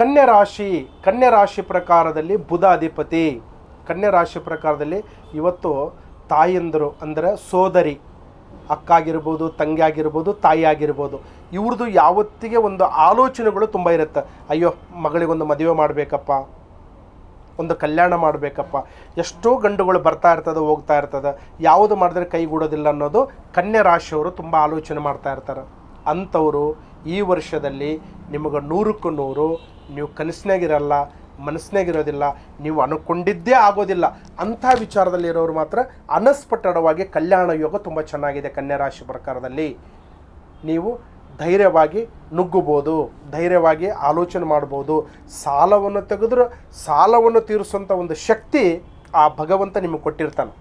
ಕನ್ಯಾ ರಾಶಿ ಕನ್ಯಾ ರಾಶಿ ಪ್ರಕಾರದಲ್ಲಿ ಬುಧಾಧಿಪತಿ ಕನ್ಯಾ ರಾಶಿ ಪ್ರಕಾರದಲ್ಲಿ ಇವತ್ತು ತಾಯಂದರು ಅಂದರೆ ಸೋದರಿ ಅಕ್ಕ ಆಗಿರ್ಬೋದು ತಂಗಿ ಆಗಿರ್ಬೋದು ತಾಯಿ ಆಗಿರ್ಬೋದು ಇವ್ರದ್ದು ಯಾವತ್ತಿಗೆ ಒಂದು ಆಲೋಚನೆಗಳು ತುಂಬ ಇರುತ್ತೆ. ಅಯ್ಯೋ, ಮಗಳಿಗೊಂದು ಮದುವೆ ಮಾಡಬೇಕಪ್ಪ, ಒಂದು ಕಲ್ಯಾಣ ಮಾಡಬೇಕಪ್ಪ, ಎಷ್ಟೋ ಗಂಡುಗಳು ಬರ್ತಾ ಇರ್ತದೆ, ಹೋಗ್ತಾ ಇರ್ತದೆ. ಯಾವುದು ಮಾಡಿದ್ರೆ ಕೈಗೂಡೋದಿಲ್ಲ ಅನ್ನೋದು ಕನ್ಯಾ ರಾಶಿಯವರು ತುಂಬ ಆಲೋಚನೆ ಮಾಡ್ತಾ ಇರ್ತಾರೆ. ಅಂಥವರು ಈ ವರ್ಷದಲ್ಲಿ ನಿಮಗೆ ನೂರಕ್ಕೂ ನೂರು, ನೀವು ಕನಸಿನಾಗಿರಲ್ಲ, ಮನಸ್ಸಿನಾಗಿರೋದಿಲ್ಲ, ನೀವು ಅನ್ಕೊಂಡಿದ್ದೇ ಆಗೋದಿಲ್ಲ, ಅಂಥ ವಿಚಾರದಲ್ಲಿರೋರು ಮಾತ್ರ ಅನಸ್ಪಟ್ಟಡವಾಗಿ ಕಲ್ಯಾಣ ಯೋಗ ತುಂಬ ಚೆನ್ನಾಗಿದೆ ಕನ್ಯಾ ರಾಶಿ ಪ್ರಕಾರದಲ್ಲಿ. ನೀವು ಧೈರ್ಯವಾಗಿ ನುಗ್ಗಬೋದು, ಧೈರ್ಯವಾಗಿ ಆಲೋಚನೆ ಮಾಡ್ಬೋದು, ಸಾಲವನ್ನು ತೆಗೆದ್ರೆ ಸಾಲವನ್ನು ತೀರಿಸುವಂಥ ಒಂದು ಶಕ್ತಿ ಆ ಭಗವಂತ ನಿಮಗೆ ಕೊಟ್ಟಿರ್ತಾನೆ.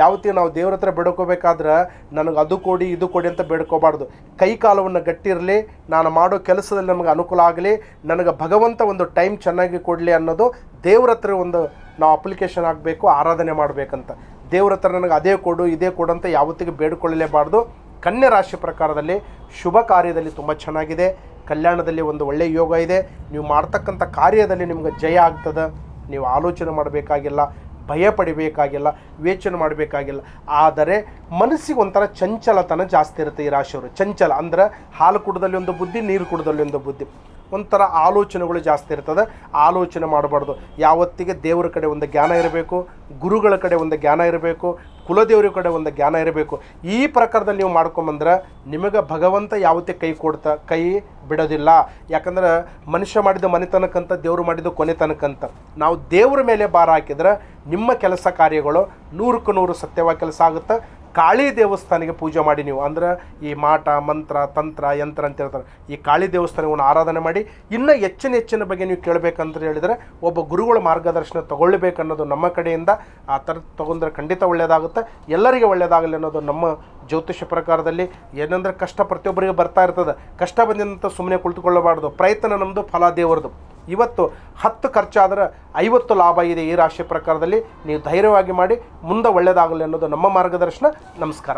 ಯಾವತ್ತಿಗೆ ನಾವು ದೇವ್ರ ಹತ್ರ ಬೇಡ್ಕೋಬೇಕಾದ್ರೆ ನನಗೆ ಅದು ಕೊಡಿ, ಇದು ಕೊಡಿ ಅಂತ ಬೇಡ್ಕೋಬಾರ್ದು. ಕೈ ಕಾಲವನ್ನು ಗಟ್ಟಿರಲಿ ನಾನು ಮಾಡೋ ಕೆಲಸದಲ್ಲಿ ನಮಗೆ ಅನುಕೂಲ ಆಗಲಿ, ನನಗೆ ಭಗವಂತ ಒಂದು ಟೈಮ್ ಚೆನ್ನಾಗಿ ಕೊಡಲಿ ಅನ್ನೋದು ದೇವ್ರ ಹತ್ರ ಒಂದು ನಾವು ಅಪ್ಲಿಕೇಶನ್ ಆಗಬೇಕು ಆರಾಧನೆ ಮಾಡಬೇಕಂತ. ದೇವ್ರ ಹತ್ರ ನನಗೆ ಅದೇ ಕೊಡು, ಇದೇ ಕೊಡು ಅಂತ ಯಾವತ್ತಿಗೆ ಬೇಡ್ಕೊಳ್ಳಲೇಬಾರ್ದು. ಕನ್ಯಾ ರಾಶಿ ಪ್ರಕಾರದಲ್ಲಿ ಶುಭ ಕಾರ್ಯದಲ್ಲಿ ತುಂಬ ಚೆನ್ನಾಗಿದೆ. ಕಲ್ಯಾಣದಲ್ಲಿ ಒಂದು ಒಳ್ಳೆಯ ಯೋಗ ಇದೆ. ನೀವು ಮಾಡ್ತಕ್ಕಂಥ ಕಾರ್ಯದಲ್ಲಿ ನಿಮ್ಗೆ ಜಯ ಆಗ್ತದೆ. ನೀವು ಆಲೋಚನೆ ಮಾಡಬೇಕಾಗಿಲ್ಲ. ಭಯ ಪಡಿಬೇಕಾಗಿಲ್ಲ ವೇಚನೆ ಮಾಡಬೇಕಾಗಿಲ್ಲ. ಆದರೆ ಮನಸ್ಸಿಗೆ ಒಂಥರ ಚಂಚಲತನ ಜಾಸ್ತಿ ಇರುತ್ತೆ ಈ ರಾಶಿಯವರು. ಚಂಚಲ ಅಂದ್ರೆ ಹಾಲು ಕುಡದಲ್ಲಿ ಒಂದು ಬುದ್ಧಿ, ನೀರು ಕುಡದಲ್ಲಿ ಒಂದು ಬುದ್ಧಿ. ಒಂಥರ ಆಲೋಚನೆಗಳು ಜಾಸ್ತಿ ಇರ್ತದೆ. ಆಲೋಚನೆ ಮಾಡಬಾರ್ದು. ಯಾವತ್ತಿಗೆ ದೇವರ ಕಡೆ ಒಂದು ಜ್ಞಾನ ಇರಬೇಕು, ಗುರುಗಳ ಕಡೆ ಒಂದು ಜ್ಞಾನ ಇರಬೇಕು, ಕುಲದೇವರ ಕಡೆ ಒಂದು ಜ್ಞಾನ ಇರಬೇಕು. ಈ ಪ್ರಕಾರದಲ್ಲಿ ನೀವು ಮಾಡ್ಕೊಂಬಂದ್ರೆ ನಿಮಗೆ ಭಗವಂತ ಯಾವತ್ತೇ ಕೈ ಕೊಡ್ತಾ, ಕೈ ಬಿಡೋದಿಲ್ಲ. ಯಾಕಂದ್ರೆ ಮನುಷ್ಯ ಮಾಡಿದ ಮನೆತನಕ್ಕಂತ, ದೇವರು ಮಾಡಿದ ಕೊನೆತನಕ್ಕಂತ. ನಾವು ದೇವರ ಮೇಲೆ ಭಾರ ಹಾಕಿದ್ರೆ ನಿಮ್ಮ ಕೆಲಸ ಕಾರ್ಯಗಳು ನೂರಕ್ಕೂ ನೂರು ಸತ್ಯವಾಗಿ ಕೆಲಸ ಆಗುತ್ತೆ. ಕಾಳಿ ದೇವಸ್ಥಾನಕ್ಕೆ ಪೂಜೆ ಮಾಡಿ ನೀವು. ಅಂದ್ರೆ ಈ ಮಾಟ, ಮಂತ್ರ, ತಂತ್ರ, ಯಂತ್ರ ಅಂತ ಹೇಳ್ತಾರೆ. ಈ ಕಾಳಿ ದೇವಸ್ಥಾನವನ್ನು ಆರಾಧನೆ ಮಾಡಿ, ಇನ್ನೂ ಹೆಚ್ಚಿನ ಹೆಚ್ಚಿನ ಬಗ್ಗೆ ನೀವು ಕೇಳಬೇಕಂತ ಹೇಳಿದರೆ, ಒಬ್ಬ ಗುರುಗಳ ಮಾರ್ಗದರ್ಶನ ತಗೊಳ್ಬೇಕನ್ನೋದು ನಮ್ಮ ಕಡೆಯಿಂದ ಆ ಥರ ತೊಗೊಂಡ್ರೆ ಖಂಡಿತ ಒಳ್ಳೆಯದಾಗುತ್ತೆ ಎಲ್ಲರಿಗೆ ಒಳ್ಳೆಯದಾಗಲಿ ಅನ್ನೋದು ನಮ್ಮ ಜ್ಯೋತಿಷ ಪ್ರಕಾರದಲ್ಲಿ. ಏನಂದ್ರೆ ಕಷ್ಟ ಪ್ರತಿಯೊಬ್ಬರಿಗೆ ಬರ್ತಾ ಇರ್ತದೆ. ಕಷ್ಟ ಬಂದಂತ ಸುಮ್ಮನೆ ಕುಳಿತುಕೊಳ್ಳಬಾರ್ದು. ಪ್ರಯತ್ನ ನಮ್ಮದು ಫಲ ದೇವರದು ಇವತ್ತು ಹತ್ತು ಖರ್ಚಾದರೆ ಐವತ್ತು ಲಾಭ ಇದೆ ಈ ರಾಶಿ ಪ್ರಕಾರದಲ್ಲಿ ನೀವು ಧೈರ್ಯವಾಗಿ ಮಾಡಿ, ಮುಂದೆ ಒಳ್ಳೆಯದಾಗಲಿ ಅನ್ನೋದು ನಮ್ಮ ಮಾರ್ಗದರ್ಶನ. ನಮಸ್ಕಾರ.